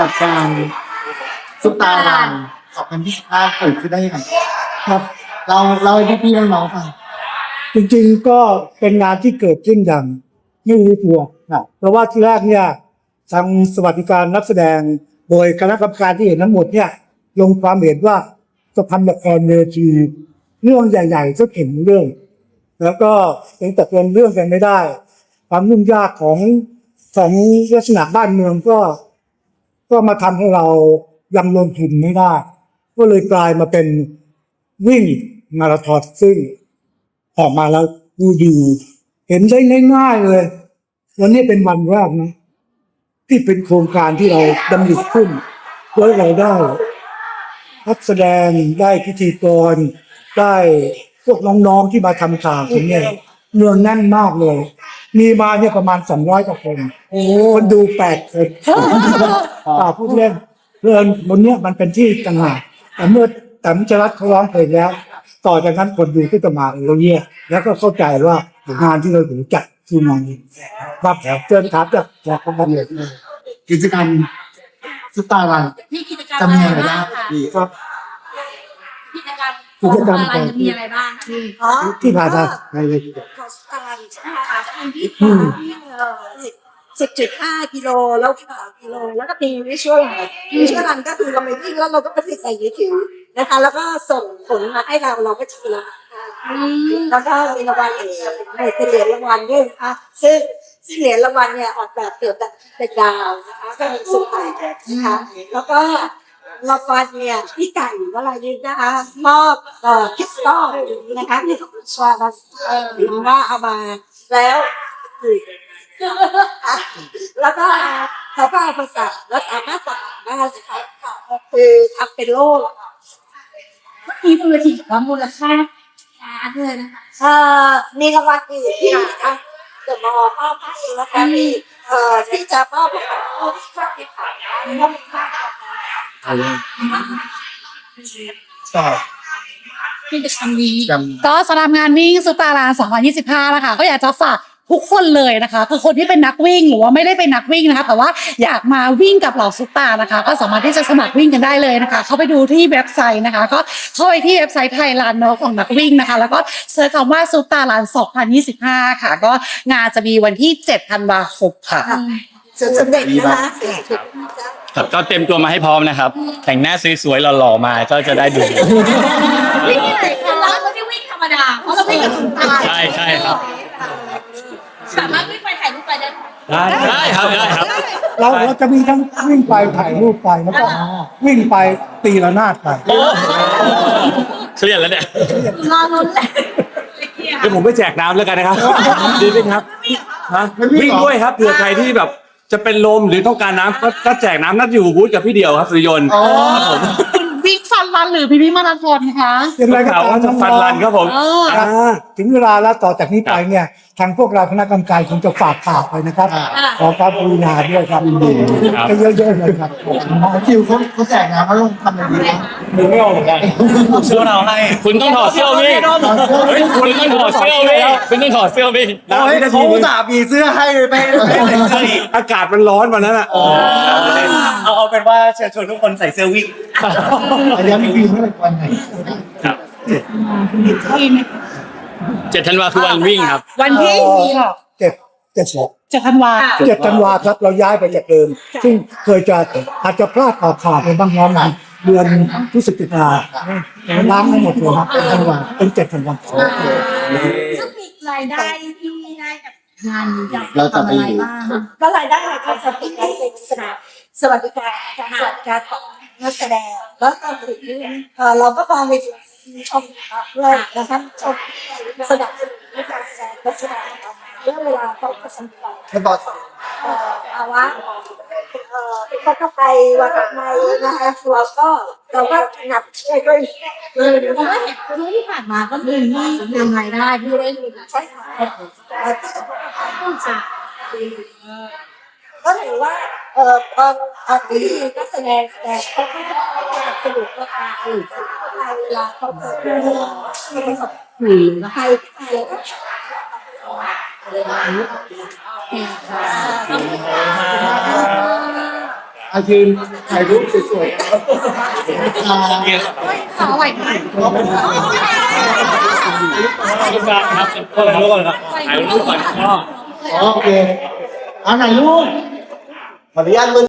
กับการซุปตารัน2025เกิดขึ้นได้ยังไงครับเราเราให้พี่ๆน้องๆฟังจริงๆก็เป็นงานที่เกิดขึ้นอย่างไม่รู้ตัวนะเพราะว่าที่แรกเนี่ยทางสวัสดิการนักแสดง โดยคณะกรรมการที่เห็นทั้งหมดเนี่ย ลงความเห็นว่าจะทำละครเวทีเรื่องใหญ่ๆสักเห็นเรื่อง แล้วก็ยังตกลงเรื่องกันไม่ได้ ความยุ่งยากของของลักษณะบ้านเมืองก็ ก็มาทำให้เรายังลงทุนไม่ได้ ก็เลยกลายมาเป็นวิ่งมาราธอนซึ่งออกมาแล้วดูดีเห็นได้ง่ายๆเลย วันนี้เป็นวันแรกนะที่เป็นโครงการที่เราดำริขึ้นเพื่อเราได้นักแสดงได้พิธีกรได้พวกน้องๆที่มาทำข่าวผมเนี่ยเนืองแน่นมากเลย มีมาเนี่ยประมาณสองร้อยกว่าคนคนดูแปดคน ป่าพูดเล่นเรื่องบนเนี้ยมันเป็นที่ต่างหากแต่เมื่อแต้มจรัสเขาร้องเพลงแล้ว ต่อจากนั้นคนดูก็จะมาเราเยี่ยแล้วก็เข้าใจว่างานที่เราถือจัดคืองานนี้ครับเชิญถามจากจากคนบันเลยกิจกรรมซุปตารันมีกิจกรรมจะอะมีไรอะไรบ้าบ้างงคะพี่ครับกิจกรรมกิจกรรมอะไรจะมีอะไรบ้างคะอ๋อที่ผ่านมาในเวทีของสตาร์ใช่ไหมคะวันที่อืม สิบจุดห้ากิโลแล้วสามกิโลแล้วก็ตีวิชวลวิชวลรันก็คือเราไปวิ่งแล้วเราก็ไปติดใส่ยูทูบนะคะ แล้วก็ส่งผลมาให้เราเราก็จะชนะแล้วก็มีรางวัลอีกเป็นเหรียญรางวัลด้วยนะคะซึ่งซึ่งเหรียญรางวัลเนี่ยออกแบบเกี่ยวกับเป็นดาวนะคะก็เป็นสุดท้ายนะคะแล้วก็รางวัลเนี่ยพี่ไก่วรายุทธนะคะมอบเอ่อคริสตัลนะคะที่ของชาลัสเอ่อว่าเอามาแล้ว ออะแล้วก็เขาก็เอาภาษาแล้วสามารถสั่งได้นะคะคือทำเป็นโล่มีบนเวทีกับมูลค่าล้านเลยนะคะเอ่อมีรางวัลอื่นที่ทางเดอะมอลล์มอบให้นะคะมีเอ่อที่จะมอบให้กับผู้ที่ชอบที่ผ่านมอบค่าก็กิจกรรมนี้จก็สำหรับงานวิ่งซุปตารา 2025 นะคะ ก็อยากจะฝาก ทุกคนเลยนะคะคือคนที่เป็นนักวิ่งหรือว่าไม่ได้เป็นนักวิ่งนะคะ แต่ว่าอยากมาวิ่งกับเหล่าซุปตานะคะ ก็สามารถที่จะสมัครวิ่งกันได้เลยนะคะ เข้าไปดูที่เว็บไซต์นะคะ ก็เข้าไปที่เว็บไซต์ไทยรันเนาะของนักวิ่งนะคะ แล้วก็เซิร์ชคำว่าซุปตารัน2025 ค่ะ ก็งานจะมีวันที่7ธันวาคมค่ะส่วนสำเร็จนะคะครับก็เต็มตัวมาให้พร้อมนะครับ แต่งหน้าสวยๆหล่อๆมาก็จะได้ดูวิ่งอะไรคะเราไม่ได้วิ่งธรรมดาเพราะเราวิ่งกับสุนตาใช่ใช่ครับ สามารถวิ่งไปถ่ายรูปไปได้ไหมได้ครับได้ครับ เราเราจะมีทั้งวิ่งไปถ่ายรูปไปแล้วก็วิ่งไปตีระนาดไปเครียดแล้วเนี่ยรอลุ้นเลยเดี๋ยวผมไปแจกน้ำแล้วกันนะครับ ดีไหมครับฮะวิ่งด้วยครับเผื่อใครที่แบบจะเป็นลมหรือต้องการน้ำก็ก็แจกน้ำนัดอยู่บูธกับพี่เดียวครับสุริยนต์อ๋อ วิ่งฟันรันหรือพี่พี่มาราธอนคะ ยังไงก็ข่าวตามว่าจะฟันรันครับผม เออ ครับอ่าถึงเวลาแล้วต่อจากนี้ไปเนี่ย ทางพวกเราคณะกรรมการคงจะฝากข่าวไปนะครับ ขอความกรุณาด้วยครับยินดีครับ ก็เยอะๆเลยครับคิวเขาเขาแจกน้ำเขาลงทำอะไรดีบ้างดูไม่ออกเหมือนกันเชื่อเราให้คุณต้องถอดเสื้อวิ่งเฮ้ยคุณต้องถอดเสื้อวิ่งคุณต้องถอดเสื้อวิ่งน้ำโอ้ยนาเขาทีอุตส่าห์มีเสื้อให้ไปไปใส่เสื้ออีก อากาศมันร้อนวันนั้นอะ เอา เอาเป็นว่าเชิญชวนทุกคนใส่เสื้อวิ่งอันนี้มีคิวเมื่อไหร่วันไหนครับเจ็ดธันวาคือวันวิ่งครับวันที่เจ็ดเจ็ดหกเจ็ดธันวาเจ็ดธันวาครับเราย้ายไปจากเดิม ซึ่งเคยจะอาจจะพลาดออกข่าวไปบ้างน้อยเดือนพฤศจิกาล้างให้หมดเลยครับเป็นธันวาเป็นเจ็ดธันวาซึ่งมีรายได้ที่ได้กับงานนี้เราจะไปอยู่บ้างก็รายได้ก็จะเป็นรายได้สนาม สวัสดิการการสวัสดิการของนักแสดงแล้วก็ถึงเอ่อเราก็มองไปถึงชมด้วยนะคะชมสนับสนุนในการแสดงนักแสดงเรื่องเวลาเขาประสบความให้บอสเอ่อภาวะเอ่อเป็นคนเข้าไปวัดในนะคะเราก็เราก็หนับช่วยด้วยเลยเพราะว่าเห็นช่วงที่ผ่านมาก็คือที่นำรายได้ที่ได้มีใช่ค่ะผู้จัดก็ถือว่า เอ่อตอนตอที่นักแสดงแสดงเขาก็สนับสนุนราคาหรือเวลาเขาเกิดเรื่องที่ประสบหรือใครใครแล้เองค่ะอายืนถ่ายรูปสวยๆครับขอไหวไหมครับถ่ายรูปก่อนครับถ่ายรูปก่อนก็โอเคเอาไหนรูป Tá Mas